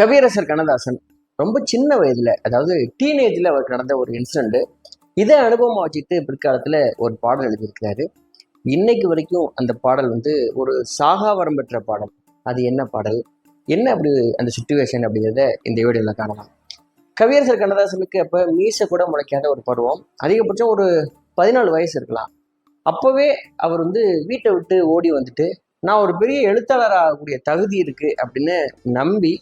கவியரசர் கண்ணதாசன் ரொம்ப சின்ன வயதில் அதாவது டீனேஜில் அவருக்கு நடந்த ஒரு இன்சிடெண்ட்டு இதை அனுபவமாக வச்சுட்டு பிற்காலத்தில் ஒரு பாடல் எழுதியிருக்கிறாரு. இன்னைக்கு வரைக்கும் அந்த பாடல் வந்து ஒரு சாகாவரம் பெற்ற பாடல். அது என்ன பாடல்? என்ன அப்படி அந்த சுச்சுவேஷன் அப்படிங்கிறத இந்த வீடியோவில் காணலாம். கவியரசர் கண்ணதாசனுக்கு அப்போ மீசை கூட முளைக்காத ஒரு பருவம். அதிகபட்சம் ஒரு பதினாலு வயசு இருக்கலாம். அப்போவே அவர் வந்து வீட்டை விட்டு ஓடி வந்துட்டு நான் ஒரு பெரிய எழுத்தாளர் ஆகக்கூடிய தகுதி இருக்குது அப்படின்னு நம்பி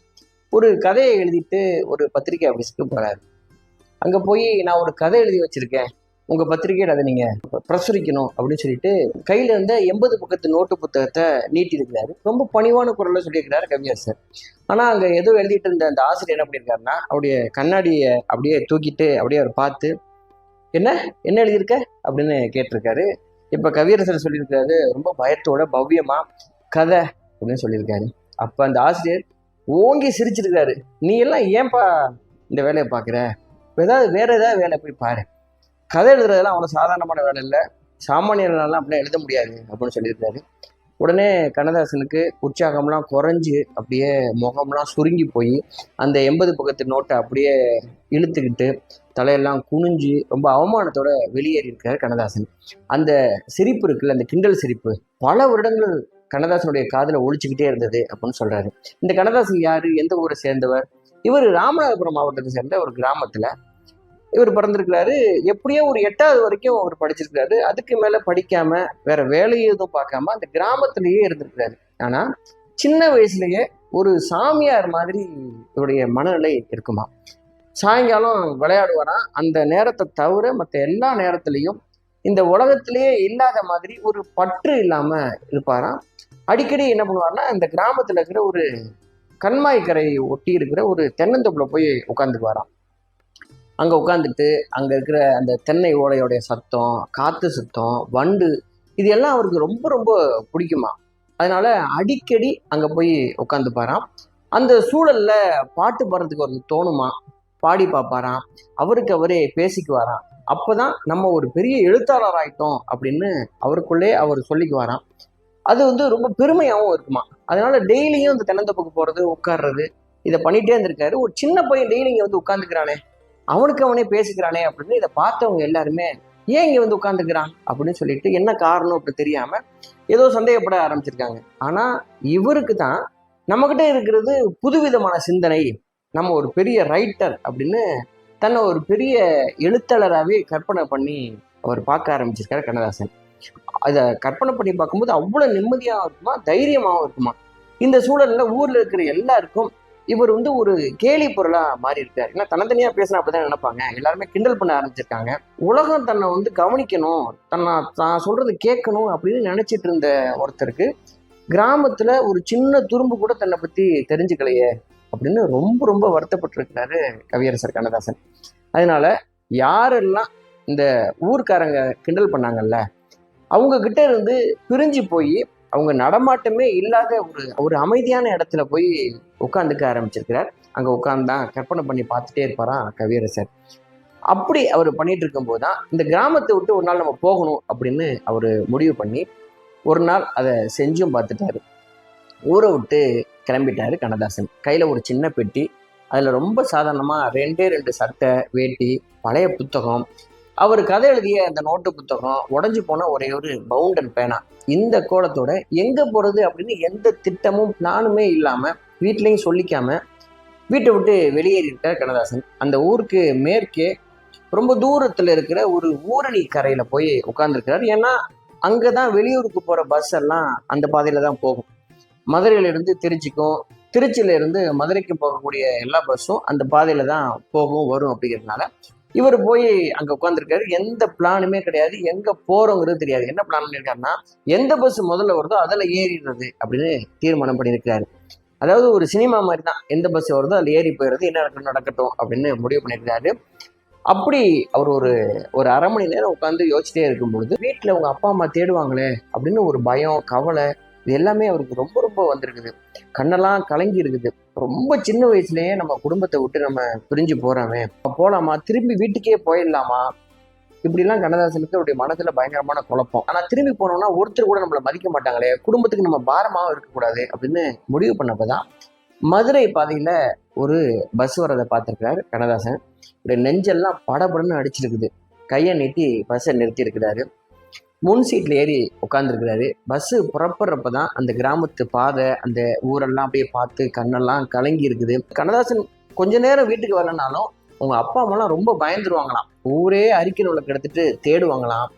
ஒரு கதையை எழுதிட்டு ஒரு பத்திரிகை ஆஃபீஸுக்கு போகிறாரு அங்கே போய் நான் ஒரு கதை எழுதி வச்சுருக்கேன். உங்கள் பத்திரிகையில் அதை நீங்கள் பிரசுரிக்கணும் அப்படின்னு சொல்லிட்டு கையில் இருந்த எண்பது பக்கத்து நோட்டு புத்தகத்தை நீட்டியிருக்கிறாரு ரொம்ப பணிவான குரலில் சொல்லியிருக்கிறாரு கவிஞர் சார். ஆனால் அங்கே ஏதோ எழுதிட்டு இருந்த அந்த ஆசிரியர் என்ன பண்ணியிருக்காருன்னா அவருடைய கண்ணாடியை அப்படியே தூக்கிட்டு அப்படியே அவர் பார்த்து என்ன? என்ன எழுதியிருக்க? அப்படின்னு கேட்டிருக்காரு. இப்போ கவியரசர் சொல்லியிருக்காரு ரொம்ப பயத்தோட பவ்யமாக கதை அப்படின்னு சொல்லியிருக்காரு. அப்போ அந்த ஆசிரியர் ஓங்கி சிரிச்சிருக்காரு. நீ எல்லாம் ஏன்பா இந்த வேலையை பார்க்குற? ஏதாவது வேற ஏதாவது வேலை போய் பாரு. கதை எழுதுறதெல்லாம் அவ்வளோ சாதாரணமான வேலை இல்லை. சாமானியர்களெல்லாம் அப்படிலாம் எழுத முடியாது அப்படின்னு சொல்லியிருக்காரு. உடனே கண்ணதாசனுக்கு உற்சாகம்லாம் குறைஞ்சி அப்படியே முகம்லாம் சுருங்கி போய் அந்த எண்பது பக்கத்து நோட்டை அப்படியே இழுத்துக்கிட்டு தலையெல்லாம் குனிஞ்சு ரொம்ப அவமானத்தோட வெளியேறி இருக்காரு கண்ணதாசன். அந்த சிரிப்பு இருக்குல்ல அந்த கிண்டல் சிரிப்பு பல வருடங்கள் கண்ணதாசனுடைய காதுல ஒழிச்சுக்கிட்டே இருந்தது அப்படின்னு சொல்றாரு. இந்த கண்ணதாசன் யாரு? எந்த ஊரை சேர்ந்தவர்? இவர் ராமநாதபுரம் மாவட்டத்தை சேர்ந்த ஒரு கிராமத்துல இவர் பிறந்திருக்கிறாரு. எப்படியோ ஒரு எட்டாவது வரைக்கும் அவர் படிச்சிருக்கிறாரு. அதுக்கு மேல படிக்காம வேற வேலையை எதுவும் பார்க்காம அந்த கிராமத்திலேயே இருந்திருக்கிறாரு. ஆனா சின்ன வயசுலயே ஒரு சாமியார் மாதிரி இவருடைய மனநிலை இருக்குமா? சாயங்காலம் விளையாடுவாராம் அந்த நேரத்தை தவிர மற்ற எல்லா நேரத்துலையும் இந்த உலகத்திலேயே இல்லாத மாதிரி ஒரு பற்று இல்லாமல் இருப்பாராம் அடிக்கடி என்ன பண்ணுவார்னா இந்த கிராமத்துல இருக்கிற ஒரு கண்மாய் கரையை ஒட்டி இருக்கிற ஒரு தென்னந்தோப்புல போய் உட்காந்துக்குவாராம் அங்க உட்காந்துட்டு அங்க இருக்கிற அந்த தென்னை ஓலையோடைய சத்தம் காத்து சத்தம் வண்டு இது எல்லாம் அவருக்கு ரொம்ப ரொம்ப பிடிக்குமா? அதனால அடிக்கடி அங்க போய் உட்காந்துப்பாராம் அந்த சூழல்ல பாட்டு பாடுறதுக்கு அவருக்கு தோணுமா? பாடி பார்ப்பாராம். அவருக்கு அவரே பேசிக்குவாராம். அப்பதான் நம்ம ஒரு பெரிய எழுத்தாளர் ஆயிட்டோம் அப்படின்னு அவருக்குள்ளே அவர் சொல்லிக்குவாராம். அது வந்து ரொம்ப பெருமையாகவும் இருக்குமா? அதனால டெய்லியும் இந்த தென்னந்தோப்புக்கு போறது உட்கார்றது இதை பண்ணிட்டே இருந்திருக்காரு. ஒரு சின்ன பையன் டெய்லி இங்கே வந்து உட்காந்துக்கிறானே அவனுக்கு அவனே பேசிக்கிறானே அப்படின்னு இதை பார்த்தவங்க எல்லாருமே ஏன் இங்கே வந்து உட்காந்துக்கிறான் அப்படின்னு சொல்லிட்டு என்ன காரணம் அப்படி தெரியாம ஏதோ சந்தேகப்பட ஆரம்பிச்சிருக்காங்க. ஆனா இவருக்கு தான் நம்மகிட்ட இருக்கிறது புதுவிதமான சிந்தனை. நம்ம ஒரு பெரிய ரைட்டர் அப்படின்னு தன்னை ஒரு பெரிய எழுத்தாளராகவே கற்பனை பண்ணி அவர் பார்க்க ஆரம்பிச்சிருக்காரு கண்ணதாசன். அதை கற்பனை பண்ணி பார்க்கும்போது அவ்வளோ நிம்மதியாகவும் இருக்குமா தைரியமாகவும் இருக்குமா? இந்த சூழலில் ஊரில் இருக்கிற எல்லாருக்கும் இவர் வந்து ஒரு கேலி பொருளாக மாறி இருக்காரு ஏன்னா தனித்தனியாக பேசினா அப்படிதான் நினைப்பாங்க. எல்லாருமே கிண்டல் பண்ண ஆரம்பிச்சிருக்காங்க. உலகம் தன்னை வந்து கவனிக்கணும் தன்னை தான் சொல்றது கேட்கணும் அப்படின்னு நினைச்சிட்டு இருந்த ஒருத்தருக்கு கிராமத்தில் ஒரு சின்ன துரும்பு கூட தன்னை பற்றி தெரிஞ்சுக்கலையே அப்படின்னு ரொம்ப ரொம்ப வருத்தப்பட்டிருக்கிறாரு கவியரசர் கண்ணதாசன். அதனால யாரெல்லாம் இந்த ஊர்க்காரங்க கிண்டல் பண்ணாங்கல்ல அவங்க கிட்ட இருந்து பிரிஞ்சு போய் அவங்க நடமாட்டமே இல்லாத ஒரு ஒரு அமைதியான இடத்துல போய் உட்காந்துக்க ஆரம்பிச்சிருக்கிறார். அங்கே உட்கார்ந்தான் கற்பனை பண்ணி பார்த்துட்டே இருப்பாராம் கவியரசர். அப்படி அவர் பண்ணிட்டு இருக்கும்போது தான் இந்த கிராமத்தை விட்டு ஒரு நாள் நம்ம போகணும் அப்படின்னு அவர் முடிவு பண்ணி ஒரு நாள் அதை செஞ்சும் பார்த்துட்டாரு. ஊரை விட்டு கிளம்பிட்டாரு கண்ணதாசன். கையில் ஒரு சின்ன பெட்டி அதில் ரொம்ப சாதாரணமாக ரெண்டே ரெண்டு சட்டை வேட்டி பழைய புத்தகம் அவர் கதை எழுதிய அந்த நோட்டு புத்தகம் உடஞ்சி போன ஒரே ஒரு பவுண்டர் பேனா. இந்த கோலத்தோட எங்க போறது அப்படின்னு எந்த திட்டமும் நானுமே இல்லாம வீட்லயும் சொல்லிக்காம வீட்டை விட்டு வெளியேறி இருக்கார் கண்ணதாசன். அந்த ஊருக்கு மேற்கே ரொம்ப தூரத்துல இருக்கிற ஒரு ஊரணி கரையில போய் உட்கார்ந்துருக்கிறார். ஏன்னா அங்கதான் வெளியூருக்கு போற பஸ் எல்லாம் அந்த பாதையில தான் போகும். மதுரையில இருந்து திருச்சிக்கும் திருச்சியில இருந்து மதுரைக்கு போகக்கூடிய எல்லா பஸ்ஸும் அந்த பாதையில தான் போகும் வரும் அப்படிங்கிறதுனால இவர் போய் அங்க உட்காந்துருக்காரு எந்த பிளானுமே கிடையாது. எங்க போறோங்கிறது தெரியாது. என்ன பிளான் பண்ணியிருக்காருன்னா எந்த பஸ் முதல்ல வருதோ அதுல ஏறிடுறது அப்படின்னு தீர்மானம் பண்ணியிருக்காரு அதாவது ஒரு சினிமா மாதிரி தான் எந்த பஸ் வருதோ அதுல ஏறி போயிடுறது என்ன நடக்கணும் நடக்கட்டும் அப்படின்னு முடிவு பண்ணியிருக்காரு அப்படி அவர் ஒரு ஒரு அரை மணி நேரம் உட்காந்து யோசிச்சிட்டே இருக்கும் பொழுது வீட்டில் அவங்க அப்பா அம்மா தேடுவாங்களே அப்படின்னு ஒரு பயம் கவலை இது எல்லாமே அவருக்கு ரொம்ப ரொம்ப வந்திருக்குது. கண்ணெல்லாம் கலங்கி இருக்குது. ரொம்ப சின்ன வயசுலயே நம்ம குடும்பத்தை விட்டு நம்ம பிரிஞ்சு போறோமே. போலாமா? திரும்பி வீட்டுக்கே போயிடலாமா? இப்படிலாம் கண்ணதாசனுக்கு அவருடைய மனசுல பயங்கரமான குழப்பம். ஆனா திரும்பி போனோம்னா ஒருத்தர் கூட நம்மளை மதிக்க மாட்டாங்களே. குடும்பத்துக்கு நம்ம பாரமாவும் இருக்கக்கூடாது அப்படின்னு முடிவு பண்ணப்பதான் மதுரை பாதையில ஒரு பஸ் வரதை பார்த்துருக்கிறாரு கண்ணதாசன். இப்படி நெஞ்செல்லாம் படபடன்னு அடிச்சிருக்குது. கையை நீட்டி பஸ்ஸை நிறுத்தி இருக்கிறாரு முன் சீட்டில் ஏறி உட்காந்துருக்கிறாரு பஸ்ஸு புறப்படுறப்ப தான் அந்த கிராமத்து பாதை அந்த ஊரெல்லாம் அப்படியே பார்த்து கண்ணெல்லாம் கலங்கி இருக்குது. கண்ணதாசன் கொஞ்ச நேரம் வீட்டுக்கு வரலனாலும் அவங்க அப்பா அம்மாலாம் ரொம்ப பயந்துருவாங்களாம். ஊரே அறிக்கை உள்ள கெடுத்துட்டு தேடுவாங்களாம்.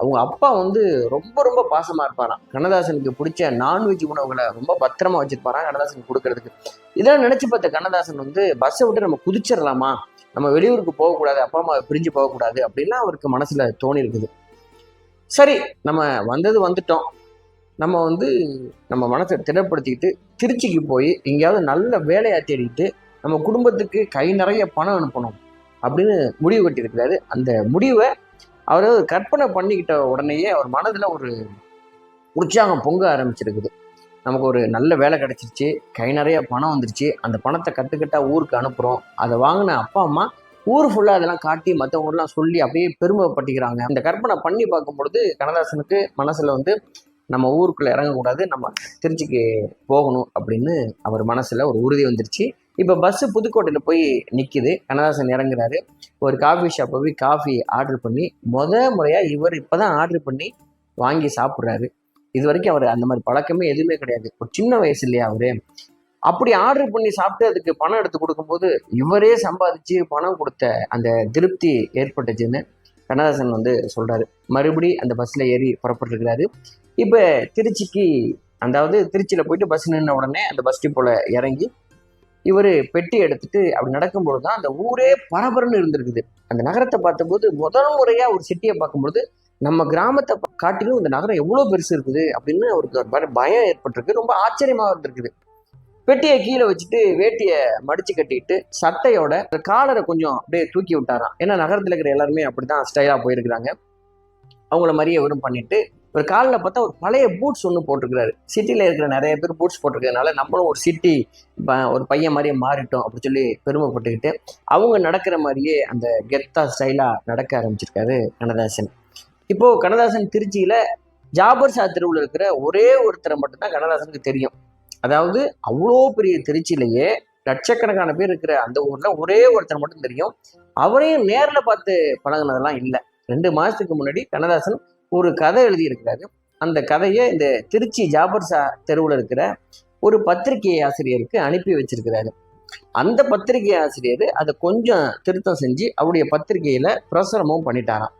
அவங்க அப்பா வந்து ரொம்ப ரொம்ப பாசமாக இருப்பாராம். கண்ணதாசனுக்கு பிடிச்ச நான்வெஜ் உணவுகளை ரொம்ப பத்திரமா வச்சிருப்பாராம் கண்ணதாசனுக்கு கொடுக்கறதுக்கு. இதெல்லாம் நினச்சி பார்த்த கண்ணதாசன் வந்து பஸ்ஸை விட்டு நம்ம குதிச்சிடலாமா நம்ம வெளியூருக்கு போகக்கூடாது அப்பா அம்மா பிரிஞ்சு போகக்கூடாது அப்படின்லாம் அவருக்கு மனசில் தோணி இருக்குது சரி நம்ம வந்தது வந்துட்டோம். நம்ம வந்து நம்ம மனசை திடப்படுத்திக்கிட்டு திருச்சிக்கு போய் எங்கேயாவது நல்ல வேலையை தேடிட்டு நம்ம குடும்பத்துக்கு கை நிறைய பணம் அனுப்பணும் அப்படின்னு முடிவு கட்டியிருக்கிறாரு. அந்த முடிவை அவர் கற்பனை பண்ணிக்கிட்ட உடனேயே அவர் மனதில் ஒரு உற்சாகம் பொங்க ஆரம்பிச்சிருக்குது. நமக்கு ஒரு நல்ல வேலை கிடச்சிருச்சு கை நிறைய பணம் வந்துருச்சு அந்த பணத்தை கட்டுக்கட்டாக ஊருக்கு அனுப்புகிறோம் அதை வாங்கின அப்பா அம்மா ஊர் ஃபுல்லாக அதெல்லாம் காட்டி மற்றவங்கலாம் சொல்லி அப்படியே பெருமைப்பட்டிக்கிறாங்க. இந்த கற்பனை பண்ணி பார்க்கும் பொழுது கண்ணதாசனுக்கு மனசில் வந்து நம்ம ஊருக்குள்ளே இறங்கக்கூடாது நம்ம திருச்சிக்கு போகணும் அப்படின்னு அவர் மனசில் ஒரு உறுதி வந்துருச்சு. இப்போ பஸ்ஸு புதுக்கோட்டையில் போய் நிற்கிது கண்ணதாசன் இறங்குறாரு. ஒரு காஃபி ஷாப்பை போய் காஃபி ஆர்டர் பண்ணி முத முறையாக இவர் இப்போ தான் ஆர்டர் பண்ணி வாங்கி சாப்பிட்றாரு. இது வரைக்கும் அவர் அந்த மாதிரி பழக்கமே எதுவுமே கிடையாது. ஒரு சின்ன வயசு இல்லையா அவரு அப்படி ஆர்டர் பண்ணி சாப்பிட்டு அதுக்கு பணம் எடுத்து கொடுக்கும்போது இவரே சம்பாதிச்சு பணம் கொடுத்த அந்த திருப்தி ஏற்பட்டுச்சுன்னு கண்ணதாசன் வந்து சொல்றாரு. மறுபடி அந்த பஸ்ல ஏறி புறப்பட்டுருக்கிறாரு. இப்போ திருச்சிக்கு அதாவது திருச்சியில் போயிட்டு பஸ் நின்ன உடனே அந்த பஸ் டிப்போல இறங்கி இவர் பெட்டி எடுத்துட்டு அப்படி நடக்கும்போது தான் அந்த ஊரே பரபரன்னு இருந்திருக்குது. அந்த நகரத்தை பார்த்தபோது முதல் முறையா ஒரு சிட்டியை பார்க்கும்பொழுது நம்ம கிராமத்தை காட்டிலும் இந்த நகரம் எவ்வளோ பெருசு இருக்குது அப்படின்னு அவருக்கு ஒரு பயம் ஏற்பட்டிருக்கு. ரொம்ப ஆச்சரியமாக இருந்திருக்குது. பெட்டியை கீழே வச்சுட்டு வேட்டியை மடிச்சு கட்டிட்டு சட்டையோட காலரை கொஞ்சம் அப்படியே தூக்கி விட்டாராம். ஏன்னா நகரத்தில் இருக்கிற எல்லாருமே அப்படிதான் ஸ்டைலா போயிருக்கிறாங்க. அவங்கள மாதிரியே வெறும் பண்ணிட்டு ஒரு காலில் பார்த்தா ஒரு பழைய பூட்ஸ் ஒன்று போட்டிருக்கிறாரு. சிட்டியில் இருக்கிற நிறைய பேர் பூட்ஸ் போட்டிருக்கிறதுனால நம்மளும் ஒரு சிட்டி ஒரு பையன் மாதிரியே மாறிட்டோம் அப்படின்னு சொல்லி பெருமைப்பட்டுக்கிட்டு அவங்க நடக்கிற மாதிரியே அந்த கெத்தா ஸ்டைலாக நடக்க ஆரம்பிச்சிருக்காரு கண்ணதாசன். இப்போது கண்ணதாசன் திருச்சியில் ஜாபர் சா தெருவில் இருக்கிற ஒரே ஒருத்தரை மட்டும்தான் கண்ணதாசனுக்கு தெரியும். அதாவது அவ்வளோ பெரிய திருச்சியிலேயே லட்சக்கணக்கான பேர் இருக்கிற அந்த ஊரில் ஒரே ஒருத்தர் மட்டும் தெரியும். அவரையும் நேரில் பார்த்து பழகினதெல்லாம் இல்லை. ரெண்டு மாதத்துக்கு முன்னாடி கண்ணதாசன் ஒரு கதை எழுதியிருக்கிறாரு. அந்த கதையை இந்த திருச்சி ஜாபர் சா தெருவில் இருக்கிற ஒரு பத்திரிகை ஆசிரியருக்கு அனுப்பி வச்சிருக்கிறாரு. அந்த பத்திரிகை ஆசிரியர் அதை கொஞ்சம் திருத்தம் செஞ்சு அவருடைய பத்திரிகையில பிரசுரமும் பண்ணிட்டாராம்.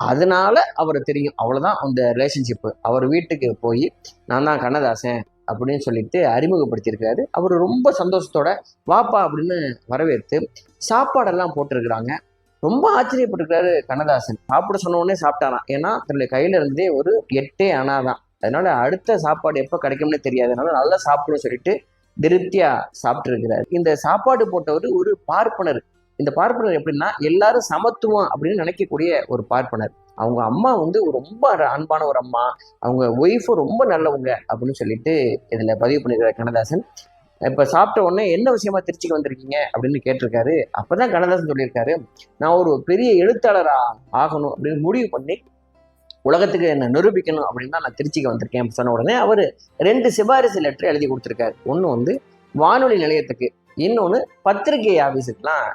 அதனால அவரை தெரியும். அவ்வளோதான் அந்த ரிலேஷன்ஷிப்பு அவர் வீட்டுக்கு போய் நான் தான் கண்ணதாசன். அப்படின்னு சொல்லிட்டு அறிமுகப்படுத்தியிருக்காரு அவர் ரொம்ப சந்தோஷத்தோட வாப்பா அப்படின்னு வரவேற்று சாப்பாடெல்லாம் போட்டிருக்கிறாங்க. ரொம்ப ஆச்சரியப்பட்டிருக்காரு கண்ணதாசன். சாப்பிட சொன்னோடனே சாப்பிட்டாராம். ஏன்னா தன்னுடைய கையில இருந்தே ஒரு எட்டே அனாதான். அதனால அடுத்த சாப்பாடு எப்போ கிடைக்கும்னு தெரியாதனால நல்லா சாப்பிடும் சொல்லிட்டு திருப்தியா சாப்பிட்டுருக்கிறாரு. இந்த சாப்பாடு போட்டவர் ஒரு பார்ப்பனர். இந்த பார்ப்பனர் எப்படின்னா எல்லாரும் சமத்துவம் அப்படின்னு நினைக்கக்கூடிய ஒரு பார்ப்பனர். அவங்க அம்மா வந்து ரொம்ப அன்பான ஒரு அம்மா. அவங்க ஒய்ஃபும் ரொம்ப நல்லவங்க அப்படின்னு சொல்லிட்டு இதுல பதிவு பண்ணியிருக்காரு கண்ணதாசன். இப்ப சாப்பிட்ட உடனே என்ன விஷயமா திருச்சிக்கு வந்திருக்கீங்க? அப்படின்னு கேட்டிருக்காரு. அப்பதான் கண்ணதாசன் சொல்லியிருக்காரு நான் ஒரு பெரிய எழுத்தாளரா ஆகணும் அப்படின்னு முடிவு பண்ணி உலகத்துக்கு என்ன நிரூபிக்கணும் அப்படின்னு தான் நான் திருச்சிக்கு வந்திருக்கேன் சொன்ன உடனே அவர் ரெண்டு சிபாரிசு லெட்டர் எழுதி கொடுத்துருக்காரு. ஒன்று வந்து வானொலி நிலையத்துக்கு இன்னொன்று பத்திரிகை ஆஃபீஸுக்கெலாம்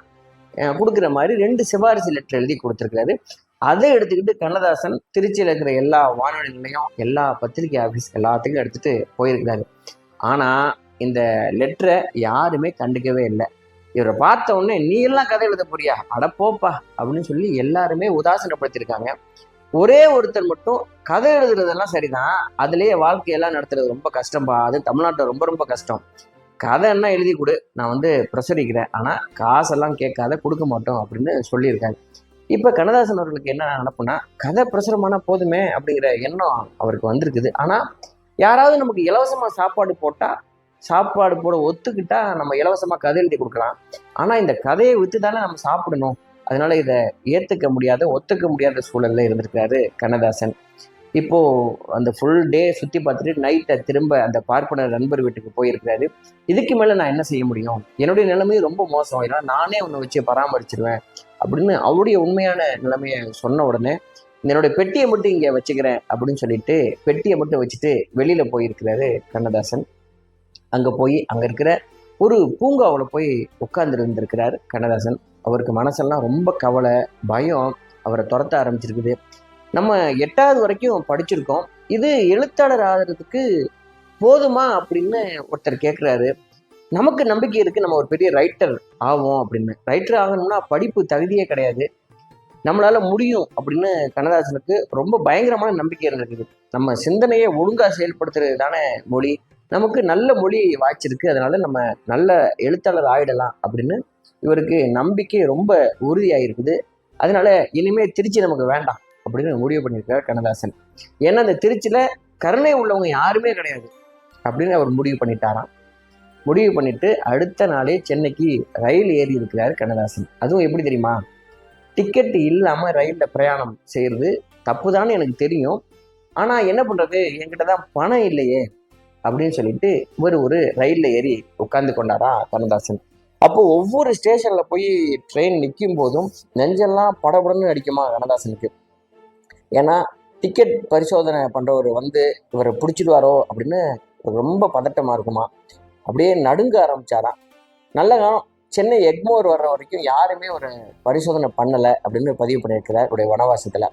கொடுக்குற மாதிரி ரெண்டு சிபாரிசு லெட்டர் எழுதி கொடுத்துருக்காரு. அதை எடுத்துக்கிட்டு கண்ணதாசன் திருச்சியில் இருக்கிற எல்லா வானொலி நிலையம் எல்லா பத்திரிகை ஆஃபீஸ் எல்லாத்துக்கும் எடுத்துகிட்டு போயிருக்கிறாரு. ஆனால் இந்த லெட்டரை யாருமே கண்டுக்கவே இல்லை. இவரை பார்த்த உடனே நீ எல்லாம் கதை எழுத போறியா? அடப்போப்பா அப்படின்னு சொல்லி எல்லாருமே உதாசனப்படுத்தியிருக்காங்க. ஒரே ஒருத்தர் மட்டும் கதை எழுதுறதெல்லாம் சரிதான். அதுலேயே வாழ்க்கையெல்லாம் நடத்துறது ரொம்ப கஷ்டம்பா. அது தமிழ்நாட்டில் ரொம்ப ரொம்ப கஷ்டம். கதை என்ன எழுதி கொடு. நான் வந்து பிரசரிக்கிறேன். ஆனால் காசெல்லாம் கேட்காத கொடுக்க மாட்டோம் அப்படின்னு சொல்லியிருக்காங்க. இப்போ கண்ணதாசன் அவர்களுக்கு என்ன நினப்புனா கதை பிரசுரமான போதுமே அப்படிங்கிற எண்ணம் அவருக்கு வந்திருக்குது. ஆனால் யாராவது நமக்கு இலவசமாக சாப்பாடு போட்டால் சாப்பாடு போட ஒத்துக்கிட்டா நம்ம இலவசமாக கதை எழுதி கொடுக்கலாம். ஆனால் இந்த கதையை விற்று தானே நம்ம சாப்பிடணும். அதனால இதை ஏற்றுக்க முடியாத ஒத்துக்க முடியாத சூழல்ல இருந்திருக்காரு கண்ணதாசன். இப்போது அந்த ஃபுல் டே சுற்றி பார்த்துட்டு நைட்டை திரும்ப அந்த பார்ப்பனர் நண்பர் வீட்டுக்கு போயிருக்கிறாரு. இதுக்கு மேலே நான் என்ன செய்ய முடியும்? என்னுடைய நிலைமையும் ரொம்ப மோசம். ஏன்னா நானே உன்னை வச்சு பராமரிச்சிருவேன் அப்படின்னு அவருடைய உண்மையான நிலைமையை சொன்ன உடனே என்னுடைய பெட்டியை மட்டும் இங்கே வச்சுக்கிறேன் அப்படின்னு சொல்லிட்டு பெட்டியை மட்டும் வச்சுட்டு வெளியில் போயிருக்கிறாரு கண்ணதாசன். அங்கே போய் அங்கே இருக்கிற ஒரு பூங்காவில் போய் உட்கார்ந்துருந்துருக்கிறார் கண்ணதாசன். அவருக்கு மனசெல்லாம் ரொம்ப கவலை பயம். அவரை துரத்த ஆரம்பிச்சிருக்குது. நம்ம எட்டாவது வரைக்கும் படிச்சிருக்கோம். இது எழுத்தாளர் ஆகிறதுக்கு போதுமா அப்படின்னு ஒருத்தர் கேட்குறாரு நமக்கு நம்பிக்கை இருக்குது நம்ம ஒரு பெரிய ரைட்டர் ஆவோம் அப்படின்னு. ரைட்டர் ஆகணும்னா படிப்பு தகுதியே கிடையாது. நம்மளால முடியும் அப்படின்னு கண்ணதாசனுக்கு ரொம்ப பயங்கரமான நம்பிக்கை இருந்திருக்குது. நம்ம சிந்தனையை ஒழுங்காக செயல்படுத்துறது தானே மொழி. நமக்கு நல்ல மொழி வாய்ச்சிருக்கு அதனால நம்ம நல்ல எழுத்தாளர் ஆயிடலாம் அப்படின்னு இவருக்கு நம்பிக்கை ரொம்ப உறுதியாயிருக்குது. அதனால இனிமேல் திருச்சி நமக்கு வேண்டாம். அப்படின்னு முடிவு பண்ணியிருக்கார் கண்ணதாசன். ஏன்னா அந்த திருச்சியில் கருணை உள்ளவங்க யாருமே கிடையாது அப்படின்னு அவர் முடிவு பண்ணிட்டாராம். முடிவு பண்ணிட்டு அடுத்த நாளே சென்னைக்கு ரயில் ஏறி இருக்கிறார் கண்ணதாசன். அதுவும் எப்படி தெரியுமா? டிக்கெட் இல்லாமல் ரயிலில் பிரயாணம் செய்கிறது தப்பு எனக்கு தெரியும். ஆனால் என்ன பண்ணுறது என்கிட்ட தான் பணம் இல்லையே அப்படின்னு சொல்லிட்டு இவர் ஒரு ரயிலில் ஏறி உட்காந்து கொண்டாரா கண்ணதாசன். அப்போ ஒவ்வொரு ஸ்டேஷனில் போய் ட்ரெயின் நிற்கும் போதும் நெஞ்செல்லாம் படபடன்னு அடிக்குமா கண்ணதாசனுக்கு. ஏன்னா டிக்கெட் பரிசோதனை பண்ணுறவர் வந்து இவரை பிடிச்சிடுவாரோ அப்படின்னு ரொம்ப பதட்டமாக இருக்குமா? அப்படியே நடுங்க ஆரம்பிச்சாராம். நல்ல காலம். சென்னை எக்மோர் வர்ற வரைக்கும் யாருமே ஒரு பரிசோதனை பண்ணலை அப்படின்னு பதிவு பண்ணியிருக்கிறார் இவருடைய வனவாசத்தில்.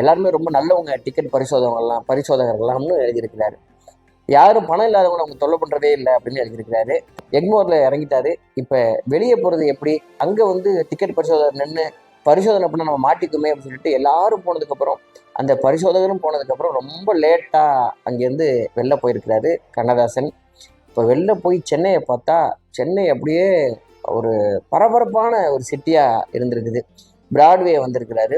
எல்லாருமே ரொம்ப நல்லவங்க டிக்கெட் பரிசோதகங்கள்லாம் பரிசோதகர்கள்லாம்னு எழுதியிருக்கிறாரு. யாரும் பணம் இல்லாதவங்க அவங்க தொல்லை பண்ணுறதே இல்லை அப்படின்னு எழுதியிருக்கிறாரு. எக்மோரில் இறங்கிட்டாரு. இப்போ வெளியே போகிறது எப்படி? அங்கே வந்து டிக்கெட் பரிசோதனை நின்று பரிசோதனை பண்ண நம்ம மாட்டிக்குமே அப்படின்னு சொல்லிட்டு எல்லாரும் போனதுக்கப்புறம் அந்த பரிசோதகரும் போனதுக்கப்புறம் ரொம்ப லேட்டாக அங்கேருந்து வெளில போயிருக்கிறாரு கண்ணதாசன். இப்போ வெளில போய் சென்னையை பார்த்தா சென்னை அப்படியே ஒரு பரபரப்பான ஒரு சிட்டியாக இருந்திருக்குது. பிராட்வே வந்திருக்கிறாரு.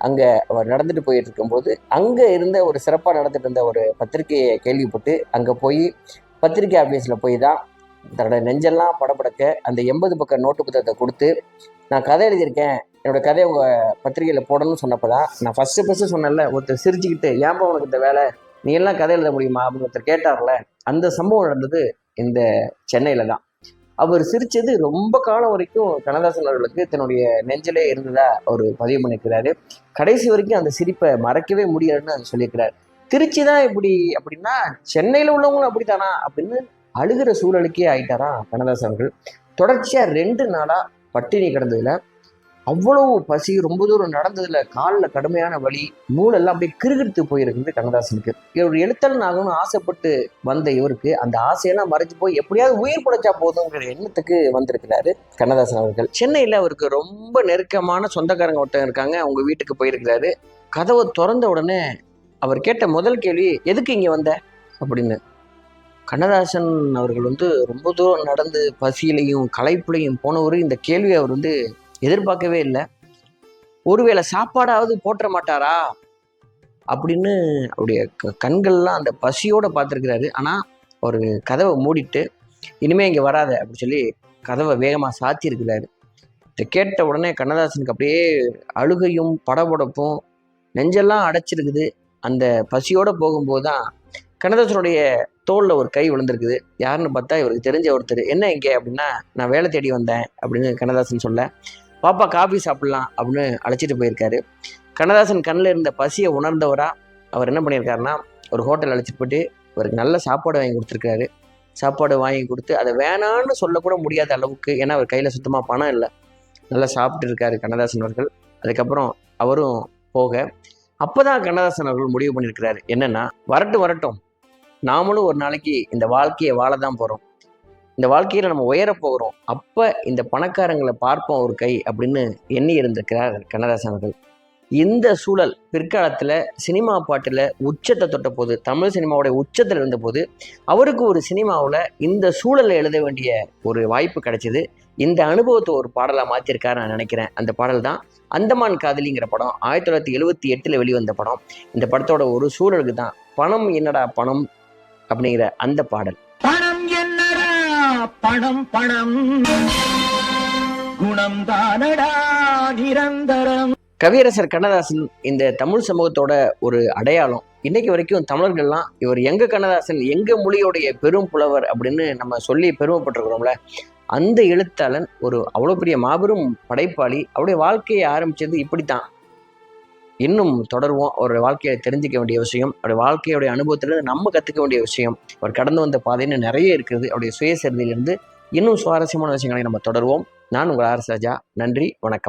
அங்கே அவர் நடந்துட்டு போயிட்டு இருக்கும்போது அங்கே இருந்த ஒரு சிறப்பாக நடந்துட்டு இருந்த ஒரு பத்திரிகையை கேள்விப்பட்டு அங்கே போய் பத்திரிகை ஆஃபீஸில் போய் தான் தன்னோட நெஞ்செல்லாம் படப்படக்க அந்த எண்பது பக்கம் நோட்டு புத்தகத்தை கொடுத்து நான் கதை எழுதியிருக்கேன் என்னோட கதையை உங்கள் பத்திரிகையில் போடணும்னு சொன்னப்போ தான் நான் ஃபஸ்ட்டு ஃபஸ்ட்டு சொன்னேன்ல ஒருத்தர் சிரிச்சுக்கிட்டு ஏன்பா உனக்கு இந்த வேலை? நீ எல்லாம் கதை எழுத முடியுமா? அப்படின்னு ஒருத்தர் கேட்டார்ல அந்த சம்பவம் நடந்தது இந்த சென்னையில் தான். அவர் சிரிச்சது ரொம்ப காலம் வரைக்கும் கண்ணதாசன் அவர்களுக்கு தன்னுடைய நெஞ்சிலே இருந்ததா அவர் பதிவு பண்ணியிருக்கிறாரு. கடைசி வரைக்கும் அந்த சிரிப்பை மறக்கவே முடியாதுன்னு சொல்லியிருக்கிறார். திருச்சி தான் இப்படி அப்படின்னா சென்னையில் உள்ளவங்களும் அப்படித்தானா? அப்படின்னு அழுகிற சூழலுக்கே ஆயிட்டாரா கண்ணதாசன் அவர்கள்? தொடர்ச்சியாக ரெண்டு நாளாக பட்டினி கிடந்ததில் அவ்வளவு பசி ரொம்ப தூரம் நடந்ததில் காலில் கடுமையான வலி மூளெல்லாம் அப்படியே கிருகிருத்து போயிருக்குது கண்ணதாசனுக்கு. இவர் எழுத்தலன் ஆகணும்னு ஆசைப்பட்டு வந்த இவருக்கு அந்த ஆசையெல்லாம் மறைஞ்சு போய் எப்படியாவது உயிர் பிழைச்சா போதுங்கிற எண்ணத்துக்கு வந்திருக்கிறாரு கண்ணதாசன் அவர்கள். சென்னையில் அவருக்கு ரொம்ப நெருக்கமான சொந்தக்காரங்க ஒருத்தங்க இருக்காங்க அவங்க வீட்டுக்கு போயிருக்கிறாரு. கதவை திறந்த உடனே அவர் கேட்ட முதல் கேள்வி எதுக்கு இங்கே வந்த? அப்படின்னு. கண்ணதாசன் அவர்கள் வந்து ரொம்ப தூரம் நடந்து பசியிலையும் களைப்புலையும் போனவர் இந்த கேள்வியை அவர் வந்து எதிர்பார்க்கவே இல்லை. ஒருவேளை சாப்பாடாவது போட்டுற மாட்டாரா? அப்படின்னு அவருடைய க- கண்கள்லாம் அந்த பசியோடு பார்த்துருக்கிறாரு. ஆனால் ஒரு கதவை மூடிட்டு இனிமேல் இங்கே வராத அப்படின்னு சொல்லி கதவை வேகமாக சாத்தியிருக்கிறாரு. இதை கேட்ட உடனே கண்ணதாசனுக்கு அப்படியே அழுகையும் படபடப்பும் நெஞ்செல்லாம் அடைச்சிருக்குது. அந்த பசியோடு போகும்போது தான் கண்ணதாசனுடைய தோளில் ஒரு கை விழுந்திருக்குது. யாருன்னு பார்த்தா இவருக்கு தெரிஞ்ச ஒருத்தர். என்ன இங்கே? அப்படின்னா நான் வேலை தேடி வந்தேன் அப்படின்னு கண்ணதாசன் சொல்ல பாப்பா காபி சாப்பிட்லாம் அப்படின்னு அழைச்சிட்டு போயிருக்காரு. கண்ணதாசன் கண்ணில் இருந்த பசியை உணர்ந்தவராக அவர் என்ன பண்ணியிருக்காருன்னா ஒரு ஹோட்டல் அழைச்சிட்டு போயிட்டு அவருக்கு நல்ல சாப்பாடு வாங்கி கொடுத்துருக்காரு. சாப்பாடு வாங்கி கொடுத்து அதை வேணான்னு சொல்லக்கூட முடியாத அளவுக்கு ஏன்னா அவர் கையில் சுத்தமாக பணம் இல்லை. நல்லா சாப்பிட்டு இருக்காரு கண்ணதாசன் அவர்கள். அதுக்கப்புறம் அவரும் போக அப்போ தான் கண்ணதாசன் அவர்கள் முடிவு பண்ணியிருக்கிறாரு. என்னென்னா வரட்டும் வரட்டும். நாமளும் ஒரு நாளைக்கு இந்த வாழ்க்கையை வாழ தான் போகிறோம் இந்த வாழ்க்கையில் நம்ம உயரப் போகிறோம். அப்போ இந்த பணக்காரங்களை பார்ப்போம் ஒரு கை அப்படின்னு எண்ணி இருந்திருக்கிறார் கண்ணதாசன் அவர்கள். இந்த சூழல் பிற்காலத்தில் சினிமா பாட்டில் உச்சத்தை தொட்ட போது தமிழ் சினிமாவுடைய உச்சத்தில் இருந்தபோது அவருக்கு ஒரு சினிமாவில் இந்த சூழலை எழுத வேண்டிய ஒரு வாய்ப்பு கிடைச்சிது. இந்த அனுபவத்தை ஒரு பாடலாக மாற்றிருக்காரு நான் நினைக்கிறேன். அந்த பாடல் தான் அந்தமான் காதலிங்கிற படம். ஆயிரத்தி தொள்ளாயிரத்தி எழுபத்தி எட்டில் வெளிவந்த படம். இந்த படத்தோட ஒரு சூழலுக்கு தான் பணம் என்னடா பணம்? அப்படிங்கிற அந்த பாடல். பணம் என்னடா? பணம் பணம். குணம் தானடா நிரந்தரம். கவியரசர் கண்ணதாசன் இந்த தமிழ் சமூகத்தோட ஒரு அடையாளம். இன்னைக்கு வரைக்கும் தமிழர்கள்லாம் இவர் எங்க கண்ணதாசன் எங்க மொழியோடைய பெரும் புலவர் அப்படின்னு நம்ம சொல்லி பெருமைப்பட்டிருக்கிறோம்ல அந்த எழுத்தாளன் ஒரு அவ்வளோ பெரிய மாபெரும் படைப்பாளி. அவருடைய வாழ்க்கையை ஆரம்பிச்சது இப்படித்தான். இன்னும் தொடருவோம். ஒரு வாழ்க்கையை தெரிஞ்சுக்க வேண்டிய விஷயம் அவருடைய வாழ்க்கையோடைய அனுபவத்திலிருந்து நம்ம கற்றுக்க வேண்டிய விஷயம் அவர் கடந்து வந்த பாதைன்னு நிறைய இருக்குது. அவருடைய சுயசரிதியிலிருந்து இன்னும் சுவாரஸ்யமான விஷயங்களை நம்ம தொடருவோம். நான் உங்கள் ஆர் ராஜா. நன்றி வணக்கம்.